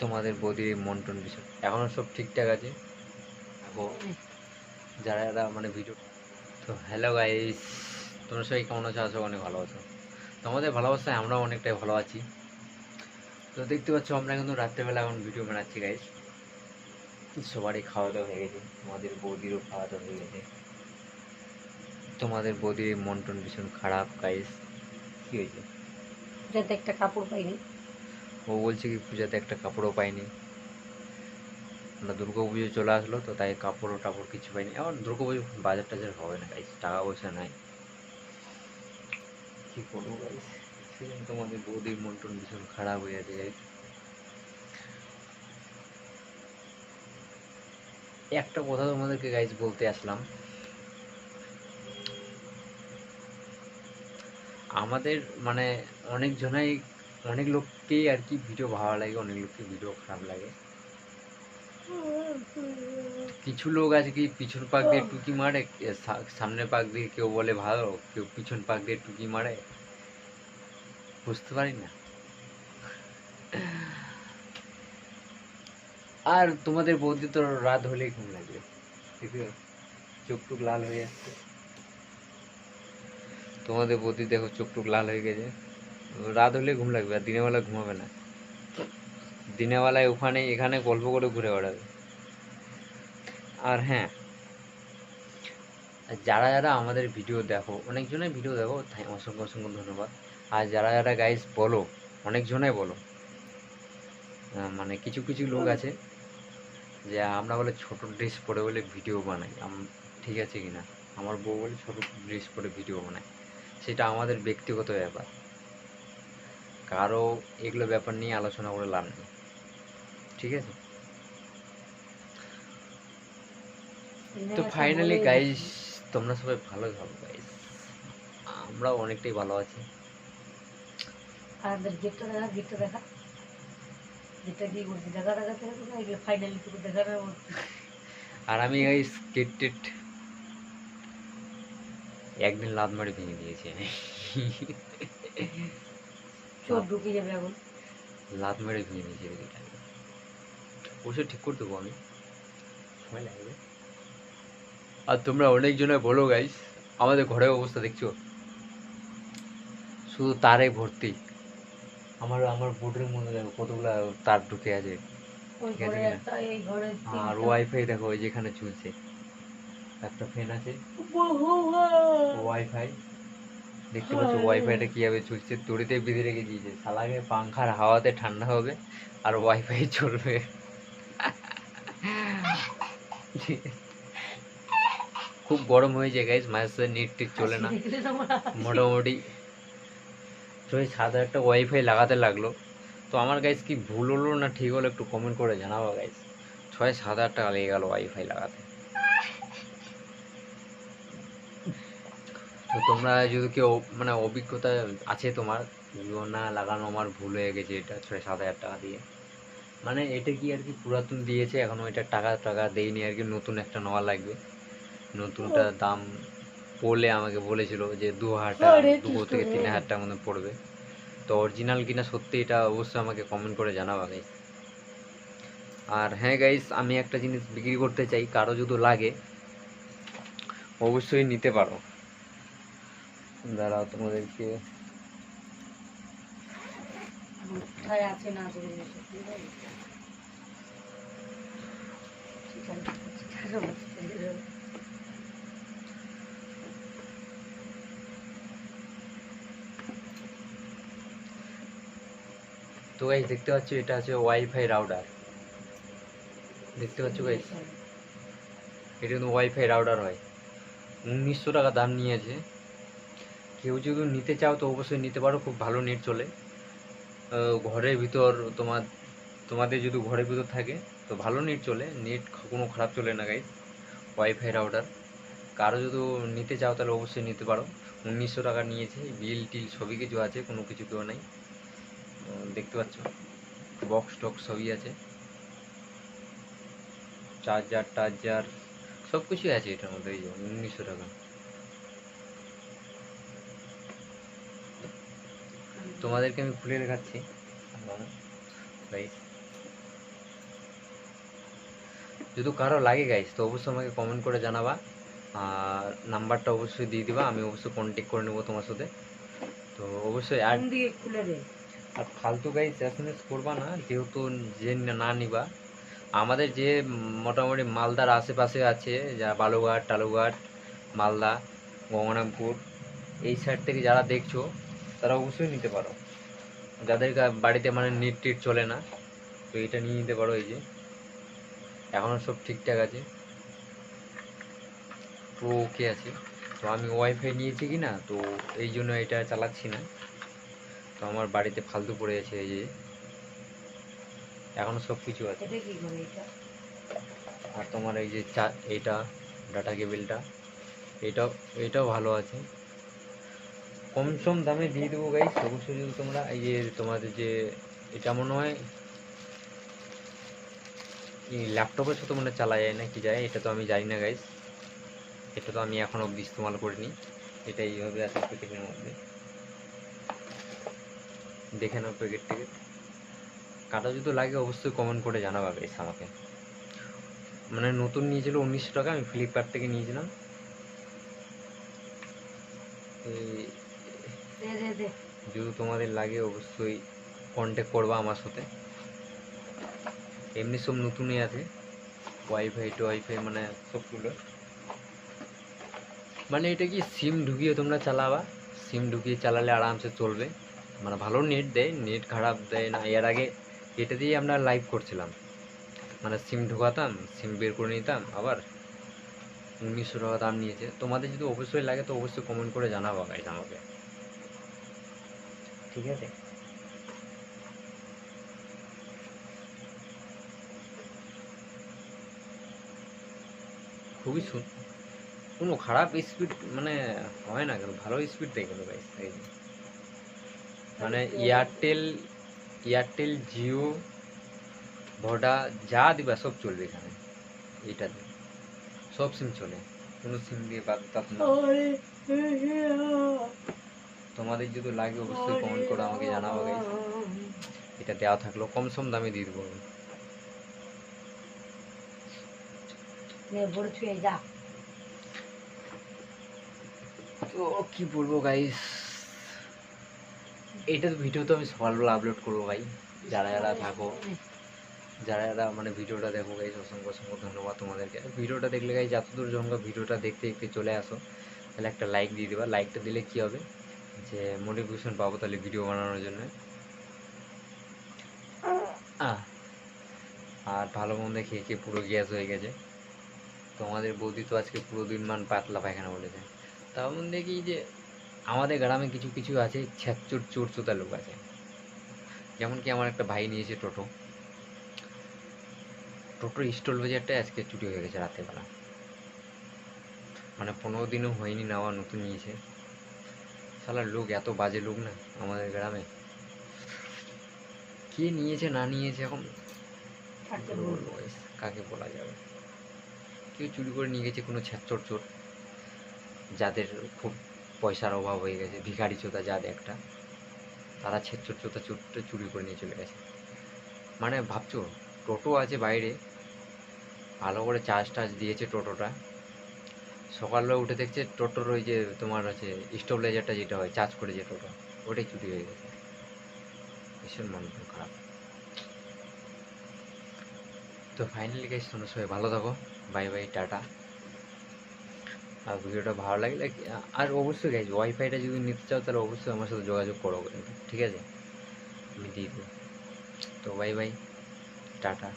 তোমাদের বৌদির মন্টন বিষয়। এখনও সব ঠিকঠাক আছে? যারা যারা মানে ভিডিও তো হ্যালো গাইস তোমরা সবাই কেমন আছো? আছো অনেক ভালো আছো। তোমাদের ভালোবাসায় আমরাও অনেকটাই ভালো আছি। তো দেখতে পাচ্ছ, আমরা কিন্তু রাত্রেবেলা এখন ভিডিও বানাচ্ছি গাইস সবারই খাওয়া দাওয়া হয়ে গেছে। তোমাদের বৌদিরও খাওয়া দাওয়া হয়ে গেছে। তোমাদের বৌদির মন্টন ভীষণ খারাপ গাইস কি হয়েছে? যাতে একটা কাপড় পাইনি। ও বলছে কি পূজাতে একটা কাপড়ও পাইনি। আমরা দুর্গা পুজো চলে আসলো, তো তাই কাপড় টাপড় কিছু পাইনি। এখন দুর্গা পুজো বাজার টাজার হবে না গাইস টাকা পয়সা নাই। কি করব গাইস সেদিন তোমাদের বৌদির মন টন ভীষণ খারাপ হয়ে আছে একটা কথা তোমাদেরকে গাইস বলতে আসলাম। আমাদের মানে অনেক জনাই অনেক লোককেই আর কি ভিডিও ভালো লাগে, অনেক লোককে ভিডিও খারাপ লাগে। কিছু লোক আছে কি, পিছন পাক দিয়ে টুকি মারে এ সা- সামনের পাক দিয়ে কেউ বলে ভালো, কেউ পিছন পাক দিয়ে টুকি মারে। বুঝতে পারি না। আর তোমাদের বৌদি তো রাত হলেই ঘুম লাগবে। ঠিক আছে চোখ টুক লাল হয়ে যাচ্ছে। তোমাদের বৌদি দেখো চোখ টুক লাল হয়ে গেছে। রাত হলে ঘুম লাগবে আর দিনের বেলা ঘুমাবে না। দিনের বেলায় ওখানে, এখানে গল্প করে ঘুরে বেড়াবে। আর হ্যাঁ যারা যারা আমাদের ভিডিও দেখো, অনেকজনের ভিডিও দেখো অসংখ্য অসংখ্য ধন্যবাদ। আর যারা যারা গাইস বলো, অনেকজনে বলো মানে কিছু কিছু লোক আছে যে আমরা বলে ছোট ড্রেস পরে বলে ভিডিও বানাই। ঠিক আছে কি না আমার বউ বলে ছোট ড্রেস পরে ভিডিও বানায়। সেটা আমাদের ব্যক্তিগত ব্যাপার। কারও এগুলো ব্যাপার নিয়ে আলোচনা করে লাভ নেই। ঠিক আছে? তো ফাইনালি গাইস তোমরা সবাই ভালো থাকো গাইস আমরাও অনেকটাই ভালো আছি। আর গেটটা দেখা গেটটা দেখা। গেটটা দিয়ে করছি? দেখা দেখাতে হবে ফাইনালি টুকু দেখার আর আমি গাইস কেট টেট একদিন লাভ মারি ভেঙে দিয়েছি আমি। চোর ঢুকে যাবে এখন। লাভ মেরে ভেঙে দিয়েছি এটা অবশ্যই ঠিক করে দেবো আমি। সময় লাগবে। আর তোমরা অনেকজনে বলো গাইস আমাদের ঘরের অবস্থা দেখছ? শুধু তারে ভর্তি। আমার আমার বোর্ডের মধ্যে দেখো কতগুলা তার ঢুকে আছে। ঠিক আছে আর ওয়াইফাই দেখো ওই যেখানে চলছে। একটা ফ্যান আছে। ওয়াইফাই। দেখতে পাচ্ছ ওয়াইফাইটা কীভাবে চলছে? দড়িতে বেঁধে রেখে দিয়েছে। শালাকে পাংখার হাওয়াতে ঠান্ডা হবে আর ওয়াইফাই চলবে। খুব গরম হয়ে যায় গাইজ মাঝে সাথে নেট টেট চলে না। মোটামুটি। তো এই সাত হাজার একটা ওয়াইফাই লাগাতে লাগল। তো আমার গাইজ কি ভুল হলো না ঠিক হলো একটু কমেন্ট করে জানাব গাইজ ছয় সাত হাজার টাকা লেগে গেল ওয়াইফাই লাগাতে। তো তোমরা যদি কেউ মানে অভিজ্ঞতা আছে তোমার না লাগানো আমার ভুল হয়ে গেছে এটা ছয় সাত হাজার টাকা দিয়ে। মানে এটা কি আর কি পুরাতন দিয়েছে এখনও এটা টাকা টাকা দেয়নি আর কি নতুন একটা নেওয়া লাগবে। নতুনটা দাম পড়লে আমাকে বলেছিল যে দু হাজার টাকা দু থেকে তিন হাজার টাকার মধ্যে পড়বে। তো অরিজিনাল কিনা সত্যি এটা অবশ্যই আমাকে কমেন্ট করে জানাবা গাইস আর হ্যাঁ গাইস আমি একটা জিনিস বিক্রি করতে চাই কারও যদি লাগে অবশ্যই নিতে পারো। দাঁড়াও তোমাদেরকে কোথায় আছে না। তো গাইস দেখতে পাচ্ছ এটা আছে ওয়াইফাই রাউডার দেখতে পাচ্ছ গাইস এটা কিন্তু ওয়াইফাই রাউটার হয়। উনিশশো টাকা দাম নিয়েছে। কেউ যদি নিতে চাও তো অবশ্যই নিতে পারো, খুব ভালো নেট চলে। ঘরের ভিতর তোমার, তোমাদের যদি ঘরের ভিতর থাকে তো ভালো নেট চলে, নেট কোনো খারাপ চলে না গাইস ওয়াইফাই রাউটার কারও যদি নিতে চাও তাহলে অবশ্যই নিতে পারো। উনিশশো টাকা নিয়েছে, বিল টিল সবই কিছু আছে, কোনো কিছু কেউ নেই। দেখতে পাচ্ছ বক্স টক্স সবই আছে। চার্জার টার্জার সব কিছুই আছে এটার মধ্যে, এই উনিশশো টাকা। তোমাদেরকে আমি খুলে দেখাচ্ছি। যদি কারও লাগে গাইস তো অবশ্যই আমাকে কমেন্ট করে জানাবা। আর নাম্বারটা অবশ্যই দিয়ে দিবা আমি অবশ্যই কন্ট্যাক্ট করে নেব তোমার সাথে। তো অবশ্যই আর ফালতু গাইস এসএমএস করবা না যেহেতু যে না নিবা। আমাদের যে মোটামুটি মালদার আশেপাশে আছে যা বালুঘাট টালুঘাট মালদা গঙ্গারামপুর এই সাইড থেকে যারা দেখছ তারা অবশ্যই নিতে পারো। যাদের বাড়িতে মানে নেট টেট চলে না তো এটা নিয়ে নিতে পারো এই যে। এখনও সব ঠিকঠাক আছে। পুরো ওকে আছে। তো আমি ওয়াইফাই নিয়েছি কি না তো এই জন্য এটা চালাচ্ছি না। তো আমার বাড়িতে ফালতু পড়ে আছে এই যে। এখনও সব কিছু আছে। আর তোমার এই যে চা এইটা ডাটা কেবিলটা এটাও এটাও ভালো আছে। কম সম দামে দিয়ে দেবো গাইস অবশ্যই যদি তোমরা, এই যে তোমাদের যে, এটা মনে হয় ল্যাপটপের সাথে মনে চালা যায় না, কি যায়? এটা তো আমি জানি না গাইস এটা তো আমি এখন অবধি ইস্তেমাল করিনি। এটা এইভাবে আছে প্যাকেটের মধ্যে। দেখে নাও প্যাকেট থেকে। কাটা যদি লাগে অবশ্যই কমেন্ট করে জানাবা গাইস আমাকে। মানে নতুন নিয়েছিল উনিশশো টাকা, আমি ফ্লিপকার্ট থেকে নিয়েছিলাম। এই যদি তোমাদের লাগে অবশ্যই কন্ট্যাক্ট করবা আমার সাথে। এমনি সব নতুনই আছে। ওয়াইফাই টু ওয়াইফাই মানে সবগুলো। মানে এটা কি সিম ঢুকিয়ে তোমরা চালাবা? সিম ঢুকিয়ে চালালে আরামসে চলবে। মানে ভালো নেট দেয়, নেট খারাপ দেয় না। এর আগে এটা দিয়ে আমরা লাইভ করছিলাম। মানে সিম ঢোকাতাম সিম বের করে নিতাম, আবার উনিশশো টাকা দাম নিয়েছে। তোমাদের যদি অবশ্যই লাগে তো অবশ্যই কমেন্ট করে জানাব গাইজ আমাকে। ঠিক আছে? খুবই কোনো খারাপ স্পিড মানে হয় না কেন? ভালো স্পিড দেয় গাইজ এই মানে এয়ারটেল এয়ারটেল জিও ভোডা যা দিবা সব চলবে এখানে। এইটাতে সব সিম চলে। কোনো সিম দিয়ে বাদ না। তোমাদের যদি লাগে অবশ্যই কমেন্ট করে আমাকে জানাব গাইজ এটা দেওয়া থাকল কম সম দামে দিয়ে দেবো। তো কি বলব গাইস এটা ভিডিও তো আমি সকালবেলা আপলোড করব ভাই। যারা যারা থাকো যারা যারা মানে ভিডিওটা দেখো গাইস অসংখ্য অসংখ্য ধন্যবাদ তোমাদেরকে। ভিডিওটা দেখলে গাইস যতদূর জনকে ভিডিওটা দেখতে দেখতে চলে আসো। তাহলে একটা লাইক দিয়ে দেবা। লাইকটা দিলে কি হবে? যে মোটিভেশন পাবো তাহলে ভিডিও বানানোর জন্য। আর ভালো মন্দ খেয়ে খেয়ে পুরো গ্যাস হয়ে গেছে। তো আমাদের বৌদি তো আজকে পুরো দিন মান পাতলা পায়খানা বলেছে। তার মধ্যে কি যে আমাদের গ্রামে কিছু কিছু আছে ছ্যাচুর চোর চোতা লোক আছে। যেমন কি আমার একটা ভাই নিয়েছে টোটো। টোটোর স্টল বাজারটা আজকে চুরি হয়ে গেছে রাতেরবেলা। মানে পনেরো দিনও হয়নি নেওয়া নতুন নিয়েছে। শালার লোক এত বাজে লোক না আমাদের গ্রামে। কে নিয়েছে না নিয়েছে এখন? কাকে বলা যাবে? কেউ চুরি করে নিয়ে গেছে কোনো ছ্যাচর চোর যাদের খুব পয়সার অভাব হয়ে গেছে ভিখারি চোতা যাদের একটা। তারা ছেচর চোতা চোরটা চুরি করে নিয়ে চলে গেছে। মানে ভাবছ টোটো আছে বাইরে ভালো করে চার্জ টার্জ দিয়েছে টোটোটা। সকালবেলা উঠে দেখছে টোটোর ওই যে তোমার হচ্ছে স্টেবিলাইজারটা যেটা হয় চার্জ করে যে টোটো, ওটাই চুরি হয়ে গেছে। ভীষণ মন খারাপ। তো ফাইনালি গাইস তোমরা সবাই ভালো থাকো। Bye bye tata. আর ভিডিওটা ভালো লাগলে আর অবশ্যই গাইজ ওয়াইফাইটা যদি নিতে চাও, তাহলে অবশ্যই আমার সাথে যোগাযোগ করো ঠিক আছে? আমি দিয়ে দেবো। তো বাই বাই টাটা।